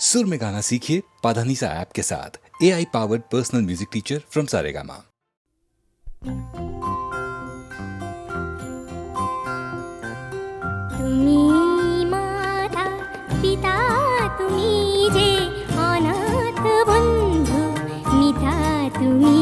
सुर में गाना सीखिए पाधानीसा ऐप के साथ। A I powered personal music teacher from Saregama तुम्ही माता जे अनाथ बंधु, मिता तुम्ही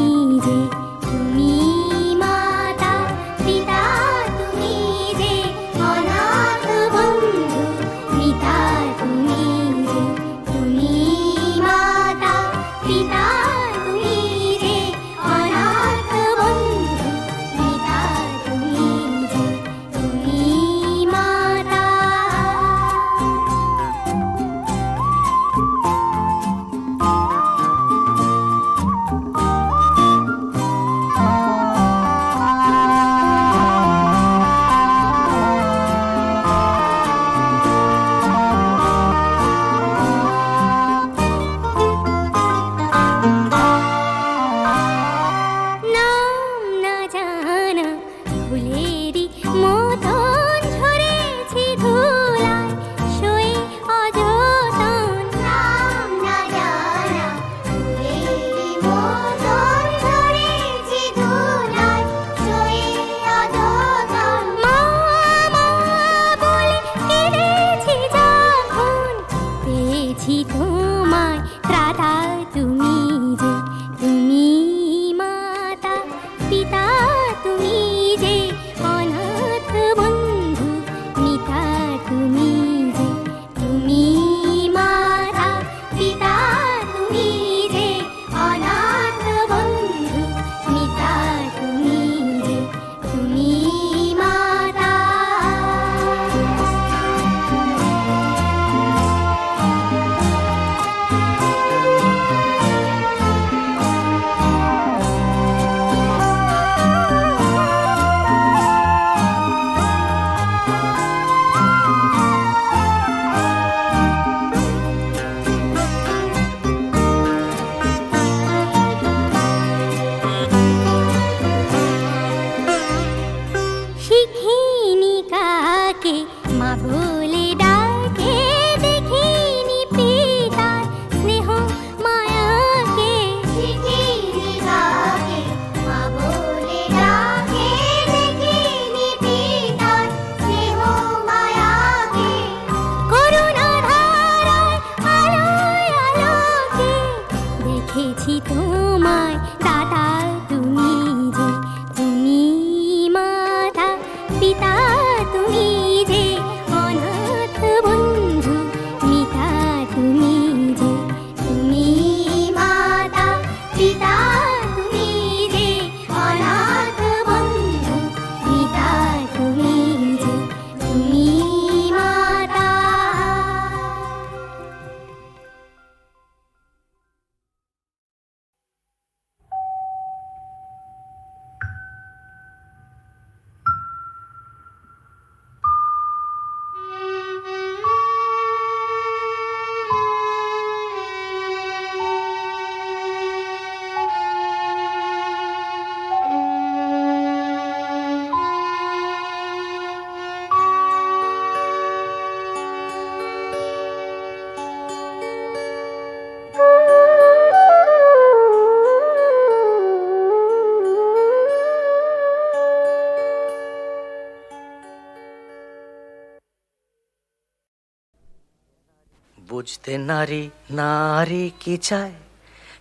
বুঝতে নারী নারী কি চায়?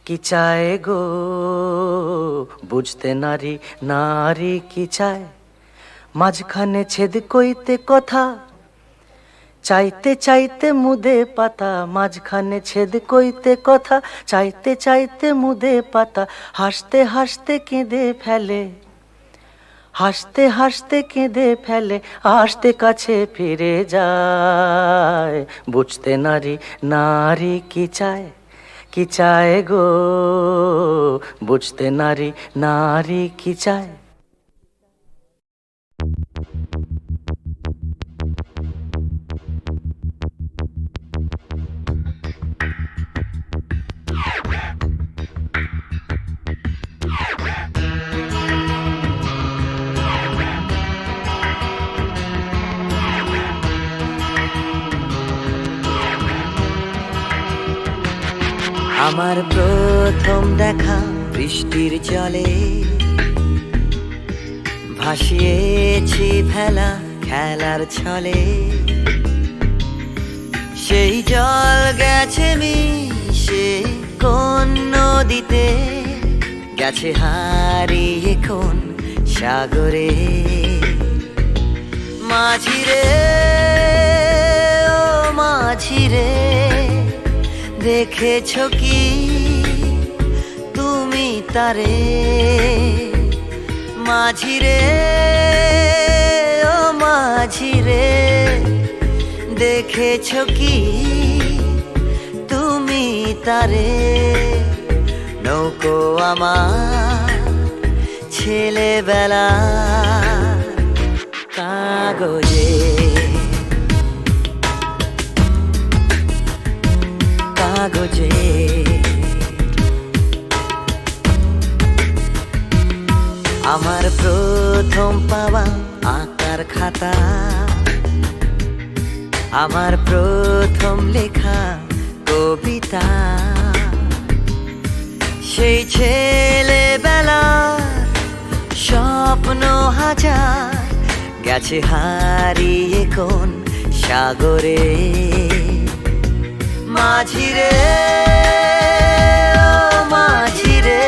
কি চায় গো? বুঝতে নারী নারী কি চায়? মাঝখানে ছেদ কইতে কথা, চাইতে চাইতে মুদে পাতা, মাঝখানে ছেদ কইতে কথা, চাইতে চাইতে মুদে পাতা, হাসতে হাসতে কেঁদে ফেলে। হাসতে হাসতে কেঁদে ফেলে, আসতে কাছে ফিরে যায়। বুঝতে নারী নারী কি চায়? কি চায় গো? বুঝতে নারী নারী কি চায়? আমার প্রথম দেখা বৃষ্টির জলে। ভাসিয়েছি ভেলা খেলার ছলে। সেই জল গেছে মিশে কোন নদীতে। গেছে হারিয়ে কোন সাগরে। মাঝিরে, ও মাঝিরে দেখেছ কি? তুমি তারে মাঝিরে, ও মাঝিরে, দেখেছ কি? তুমি তারে নৌকো আমার ছেলেবেলা কাগজে আমার প্রথম পাওয়া আঁকার খাতা, আমার প্রথম লেখা কবিতা। সেই ছেলেবেলার স্বপ্ন হাজার, গেছে হারিয়ে কোন সাগরে। মাঝিরে মাঝিরে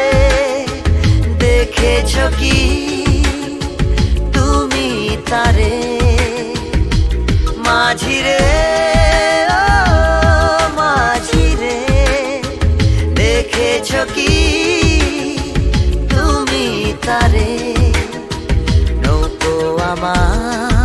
দেখেছ কি তুমি তারে? মাঝিরে মাঝিরে দেখেছ কি তুমি তারে? নৌকো আমার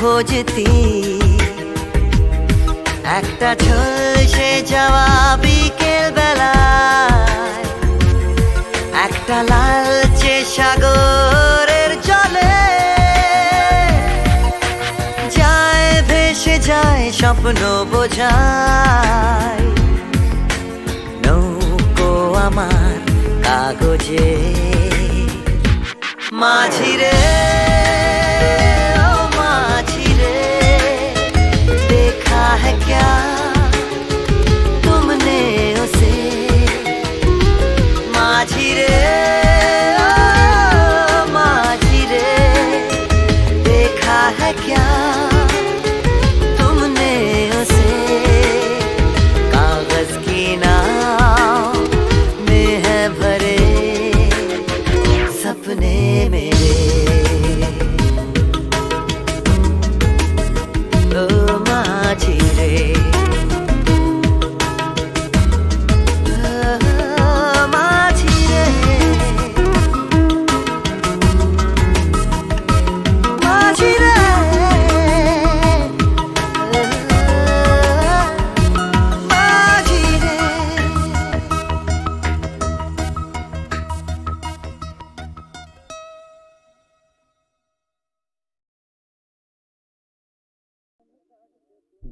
খোঁজতি। একটা ঝলসে যাওয়া বিকেল বেলায় একটা লালচে সাগরের জলে। যায়, ভেসে যায়, স্বপ্ন বোঝায়। নৌকো আমার কাগজে। মাঝিরে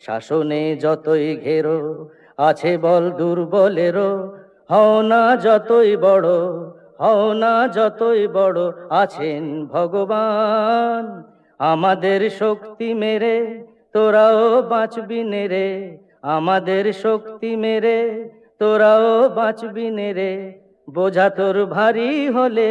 শাসনে যতই ঘেরো, আছে বল দুর্বলেরও। হও না যতই বড়, হও না যতই বড়, আছেন ভগবান। আমাদের শক্তি মেরে, তোরাও বাঁচবি নে রে। আমাদের শক্তি মেরে, তোরাও বাঁচবি নে রে। বোঝা তোর ভারী হলে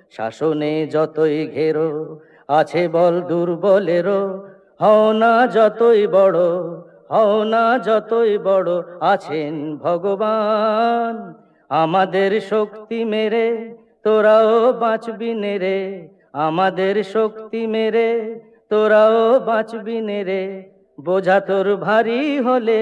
শাসনে যতই ঘেরো, আছে বল দুর্বলেরও। হও না যতই বড়, হও না যতই বড়, আছেন ভগবান। আমাদের শক্তি মেরে, তোরাও বাঁচবি নে রে। আমাদের শক্তি মেরে, তোরাও বাঁচবি নে রে। বোঝা তোর ভারী হলে